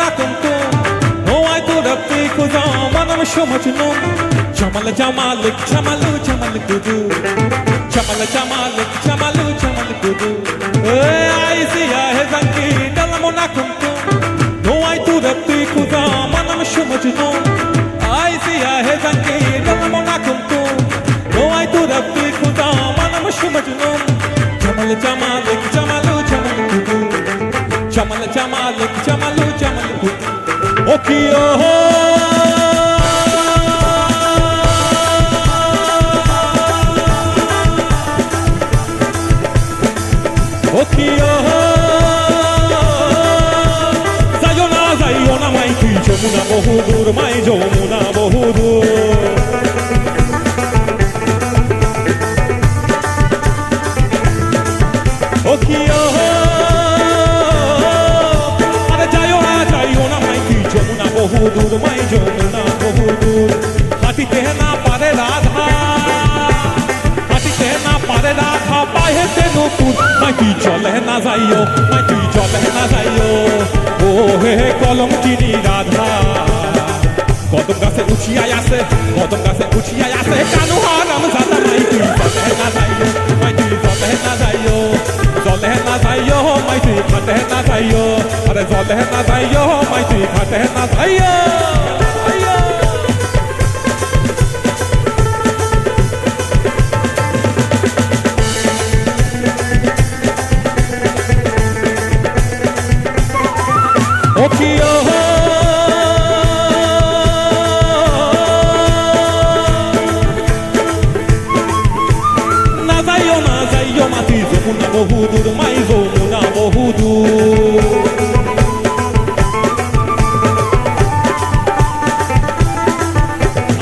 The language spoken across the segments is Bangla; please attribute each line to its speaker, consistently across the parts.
Speaker 1: na tentu No ai tu rabti ku jamanam shomachnu Jamal jamal jamalu jamal gudu Jamal jamal jamalu jamal gudu Hey ai siya hai zangi dalamo na kuntu No ai tu rabti ku jamanam shomachnu Ai siya hai zangi dalamo na kuntu No ai tu rabti ku jamanam shomachnu ওকিও ওকিও যাইও না যাইও না মাই তুই যমুনা বহুদূর মাই যমুনা। পায়েতে নতুন মাই তুই চলে না যাইও মাই তুই চলে না যাইও ও হে কলম চিনি রাধা কদম গাছে উঠিয়াই আছে কদম গাছে উঠিয়াই আছে কানু হারাম জাদা মাই তুই চলে না যাইও মাই তুই চলে না যাইও চলে না যাইও মাই তুই খাটে না যাইও আরে চলে না যাইও মাই তুই খাটে না যাইও ও কি ও না যাইও না যাইও মাতি যমুনা বহুদূর মাই যমুনা বহুদূর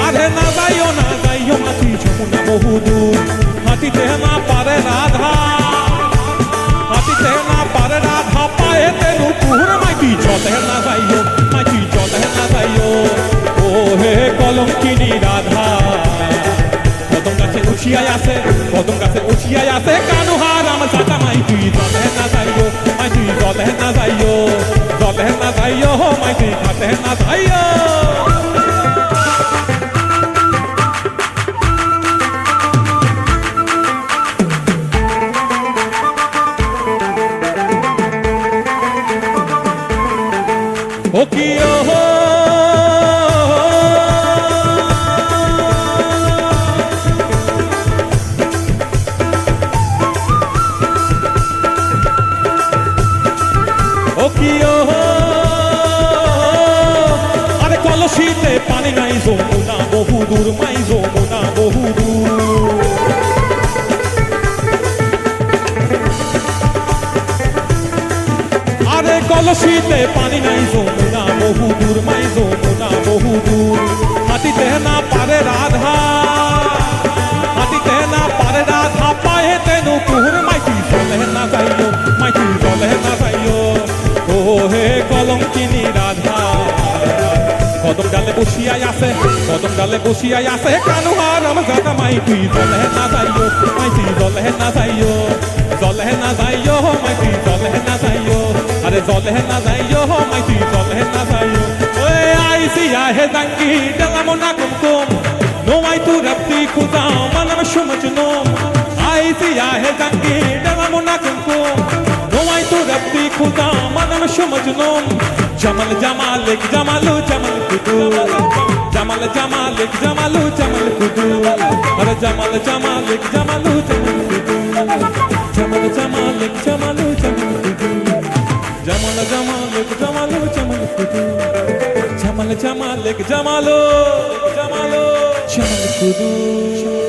Speaker 1: আরে না যাইও না যাইও মাতি যমুনা বহুদূর হাতিতে না পারে রাধা গাছে উঠিয়াই আছে কানু হারাম চাচা মাই তুই জলে না যাইও মাই তুই জলে না যাইও জলে না যাইও মাই তুই খাতে না যাইও ও পানি নাই যমুনা বহুদূর মাই যমুনা বহুদূর আরে কলসিতে পানি নাই যমুনা বহুদূর মাই যমুনা বহুদূর হাতিতে না পারে রাধা হাতিতে না পারে রাধা পায়েতে নুপুর মাইটি চলে না যাইও মাইটি চলে না যাইও। ও হে কলঙ্কিনী রাধা। কদম ডালে বসিয়াই আছে, কদম ডালে বসিয়াই আছে। কানু হারাম জাদা মাই তুই জলে না যাইও মাই তুই জলে না যাইও, জলে না যাইও মাই তুই জলে না যাইও। আরে জলে না যাইও মাই তুই জলে না যাইও। ওই আইসি আহে দাঙ্গি ডালাম না কুম কুম নো আই তু রব্তি খুদা মানম সুমজনো আইসি আহে দাঙ্গি ডালাম না কুম আই তু রব্তি খুদা মানম সুমজনো জামাল জামালিক জামালু, জামাল কুদু। জামাল জামালিক জামালু, জামাল কুদু। আরে Jamal জামালিক জামালু, Jamal Kudu. Jamal জামালিক জামালু, Jamal Kudu. Jamal জামালিক জামালু, Jamal Kudu. Jamal জামালু জামালু, Jamal Kudu.